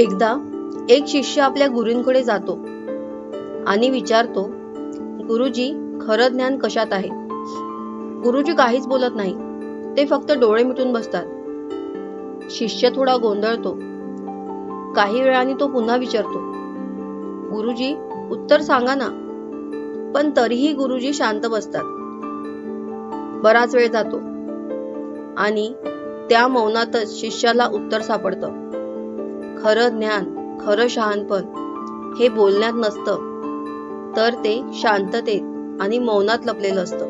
एकदा एक शिष्य आपल्या गुरूंकडे जातो आणि विचारतो गुरुजी खरं ज्ञान कशात आहे? गुरुजी काहीच बोलत नाही. ते फक्त डोळे मिटून बसतात. शिष्य थोडा गोंधळतो. काही वेळाने तो पुन्हा विचारतो गुरुजी उत्तर सांगा ना. पण तरीही गुरुजी शांत बसतात. बराच वेळ जातो आणि त्या मौनातच शिष्याला उत्तर सापडतं. खरं ज्ञान खरं शहाणपण हे बोलण्यात नसतं. तर ते शांततेत आणि मौनात लपलेलं असतं.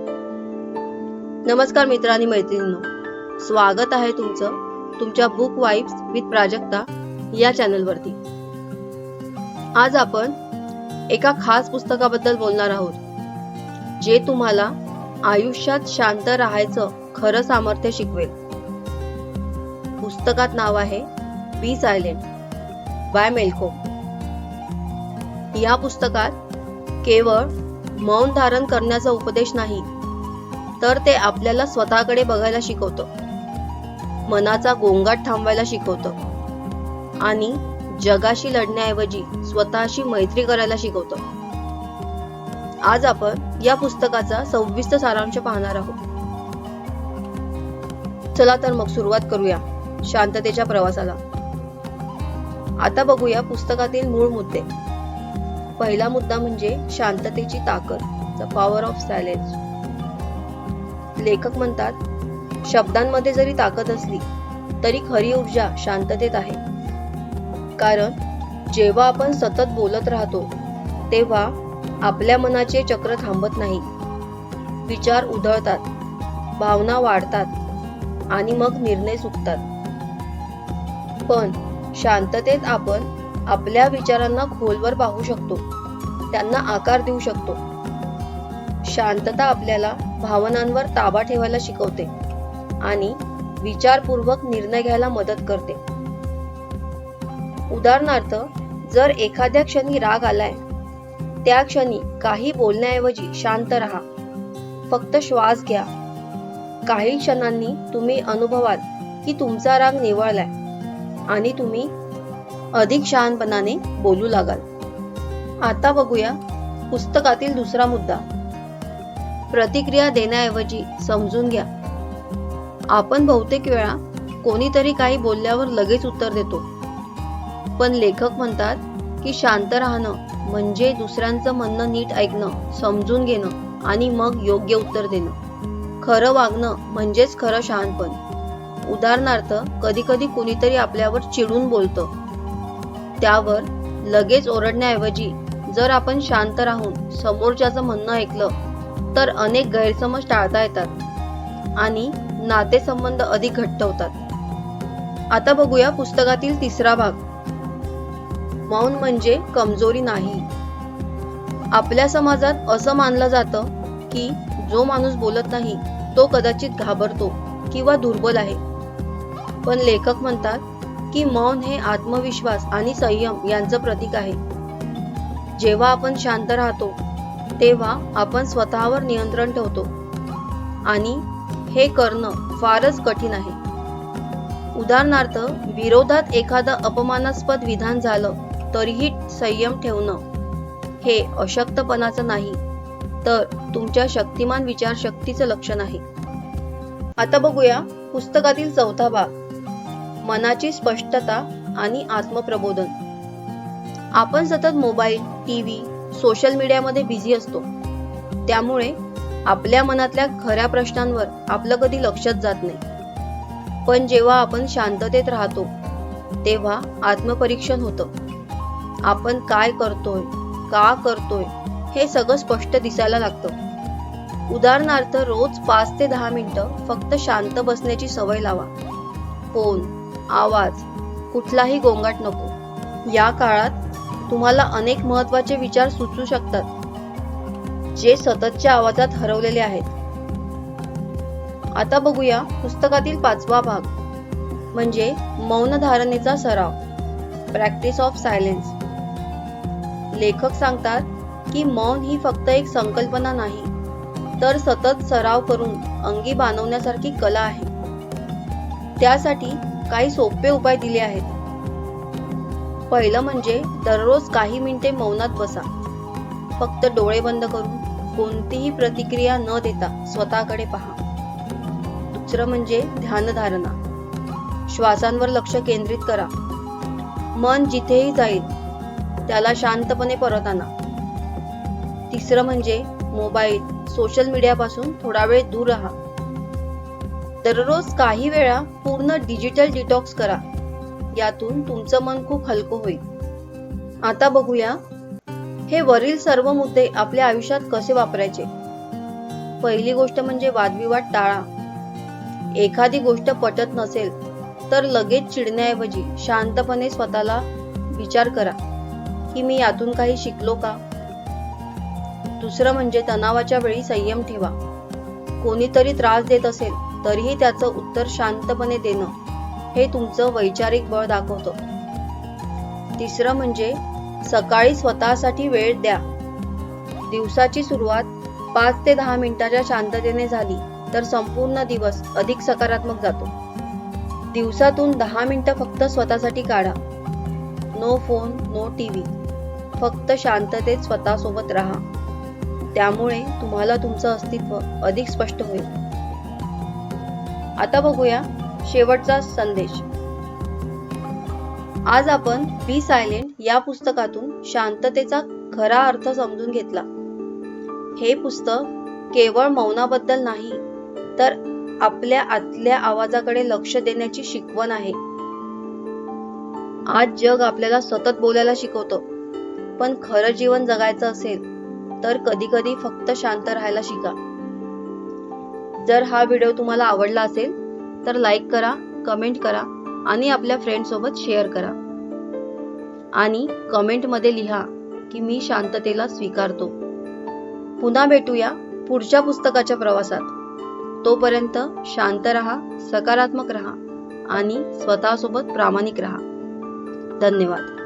नमस्कार मित्रांनी मैत्रिणींनो. स्वागत आहे तुमचं तुमच्या बुक वाईब्स विथ प्राजक्ता या चॅनलवरती. आज आपण एका खास पुस्तकाबद्दल बोलणार आहोत जे तुम्हाला आयुष्यात शांत राहायचं खरं सामर्थ्य शिकवेल. पुस्तकात नाव आहे बी सायलेंट. बाय मेल्को या पुस्तकात केवळ मौन धारण करण्याचा उपदेश नाही तर ते आपल्याला स्वतःकडे बघायला शिकवतं. मनाचा गोंगाट थांबवायला शिकवतं. आणि जगाशी लढण्याऐवजी स्वतःशी मैत्री करायला शिकवतं. आज आपण या पुस्तकाचा सविस्तर सारांश पाहणार आहोत. चला तर मग सुरुवात करूया शांततेच्या प्रवासाला. आता बघूया पुस्तकातील मूळ मुद्दे. पहिला मुद्दा म्हणजे शांततेची ताकद द पॉवर ऑफ सायलेन्स लेखक म्हणतात शब्दांमध्ये जरी ताकद असली तरी खरी ऊर्जा शांततेत आहे. कारण जेव्हा आपण सतत बोलत राहतो तेव्हा आपल्या मनाचे चक्र थांबत नाही. विचार उधळतात भावना वाढतात आणि मग निर्णय चुकतात. पण शांततेत आपण आपल्या विचारांना खोलवर पाहू शकतो. त्यांना आकार देऊ शकतो. शांतता आपल्याला भावनांवर ताबा ठेवायला शिकवते आणि विचारपूर्वक निर्णय घ्यायला मदत करते. उदाहरणार्थ जर एखाद्या क्षणी राग आलाय त्या क्षणी काही बोलण्याऐवजी शांत राहा. फक्त श्वास घ्या. काही क्षणांनी तुम्ही अनुभवाल की तुमचा राग निवळलाय. आणि तुम्ही अधिक शहाणपणाने बोलू लागाल. आता बघूया पुस्तकातील दुसरा मुद्दा. प्रतिक्रिया देण्याऐवजी समजून घ्या. आपण बहुतेक वेळा कोणीतरी काही बोलल्यावर लगेच उत्तर देतो. पण लेखक म्हणतात की शांत राहणं म्हणजे दुसऱ्यांचं म्हणणं नीट ऐकणं समजून घेणं आणि मग योग्य उत्तर देणं. खरं वागणं म्हणजेच खरं शहाणपण. उदाहरणार्थ कधी कधी कुणीतरी आपल्यावर चिडून बोलतं. त्यावर लगेच ओरडण्याऐवजी जर आपण शांत राहून समोरच्याचं म्हणणं ऐकलं तर अनेक गैरसमज टाळता येतात आणि नातेसंबंध अधिक घट्ट होतात आता बघूया पुस्तकातील तिसरा भाग. मौन म्हणजे कमजोरी नाही. आपल्या समाजात असं मानलं जातं की जो माणूस बोलत नाही तो कदाचित घाबरतो किंवा दुर्बल आहे. पण लेखक म्हणतात की मौन हे आत्मविश्वास आणि संयम यांचं प्रतीक आहे. जेव्हा आपण शांत राहतो तेव्हा आपण स्वतःवर नियंत्रण ठेवतो. आणि हे करणं फारच कठीण आहे. उदाहरणार्थ विरोधात एखादं अपमानास्पद विधान झालं तरीही संयम ठेवणं हे अशक्तपणाचं नाही तर तुमच्या शक्तिमान विचारशक्तीचं लक्षण आहे. आता बघूया पुस्तकातील चौथा भाग. मनाची स्पष्टता आणि आत्मप्रबोधन. आपण सतत मोबाईल टीव्ही सोशल मीडियामध्ये बिझी असतो. त्यामुळे आपल्या मनातल्या खऱ्या प्रश्नांवर आपलं कधी लक्षच जात नाही. पण जेव्हा आपण शांततेत राहतो तेव्हा आत्मपरीक्षण होतं. आपण काय करतोय का करतोय हे सगळं स्पष्ट दिसायला लागतं. उदाहरणार्थ रोज पाच ते दहा मिनिटं फक्त शांत बसण्याची सवय लावा. फोन आवाज कुठलाही गोंगाट नको. या काळात तुम्हाला अनेक महत्त्वाचे विचार सुचू शकतात जे सततच्या आवाजात हरवलेले आहेत. आता बघूया पुस्तकातील पाचवा भाग म्हणजे मौन धारणेचा सराव प्रॅक्टिस ऑफ सायलेन्स. लेखक सांगतात की मौन ही फक्त एक संकल्पना नाही तर सतत सराव करून अंगी बांधवण्यासारखी कला आहे. त्यासाठी काही सोपे उपाय दिले आहेत. पहिलं म्हणजे दररोज काही मिनिटे मौनात बसा. फक्त डोळे बंद करून कोणतीही प्रतिक्रिया न देता स्वतःकडे पहा. दुसरं म्हणजे ध्यानधारणा श्वासांवर लक्ष केंद्रित करा. मन जिथेही जाईल त्याला शांतपणे परत आणा. तिसरं म्हणजे मोबाईल सोशल मीडियापासून थोडा वेळ दूर राहा. दररोज काही वेळा पूर्ण डिजिटल डिटॉक्स करा. यातून तुमचं मन खूप हलकं होईल. आता बघूया हे वरील सर्व मुद्दे आपल्या आयुष्यात कसे वापरायचे? पहिली गोष्ट म्हणजे वादविवाद टाळा. एखादी गोष्ट पटत नसेल तर लगेच चिडण्याऐवजी शांतपणे स्वतःला विचार करा की मी यातून काही शिकलो का? दुसरं म्हणजे तणावाच्या वेळी संयम ठेवा. कोणीतरी त्रास देत असेल तरीही त्याचं उत्तर शांतपणे देणं हे तुमचं वैचारिक बळ दाखवतं. तिसरं म्हणजे सकाळी स्वतःसाठी वेळ द्या. दिवसाची सुरुवात पाच ते दहा मिनिटाच्या शांततेने झाली तर संपूर्ण दिवस अधिक सकारात्मक जातो. दिवसातून दहा मिनिटं फक्त स्वतःसाठी काढा. No phone no TV. फक्त शांततेत स्वतःसोबत राहा. त्यामुळे तुम्हाला तुमचं अस्तित्व अधिक स्पष्ट होईल. आता बघूया शेवटचा संदेश. आज आपण बी सायलेंट या पुस्तकातून शांततेचा खरा अर्थ समजून घेतला. हे पुस्तक केवळ मौनाबद्दल नाही तर आपल्या आतल्या आवाजाकडे लक्ष देण्याची शिकवण आहे. आज जग आपल्याला सतत बोलायला शिकवतं पण खरं जीवन जगायचं असेल तर कधी कधी फक्त शांत राहायला शिका. जर हा व्हिडिओ तुम्हाला आवडला असेल तर लाईक करा कमेंट करा आणि आपल्या फ्रेंडसोबत शेअर करा. आणि कमेंटमध्ये लिहा की मी शांततेला स्वीकारतो. पुन्हा भेटूया पुढच्या पुस्तकाच्या प्रवासात. तोपर्यंत शांत राहा सकारात्मक राहा आणि स्वतःसोबत प्रामाणिक राहा. धन्यवाद.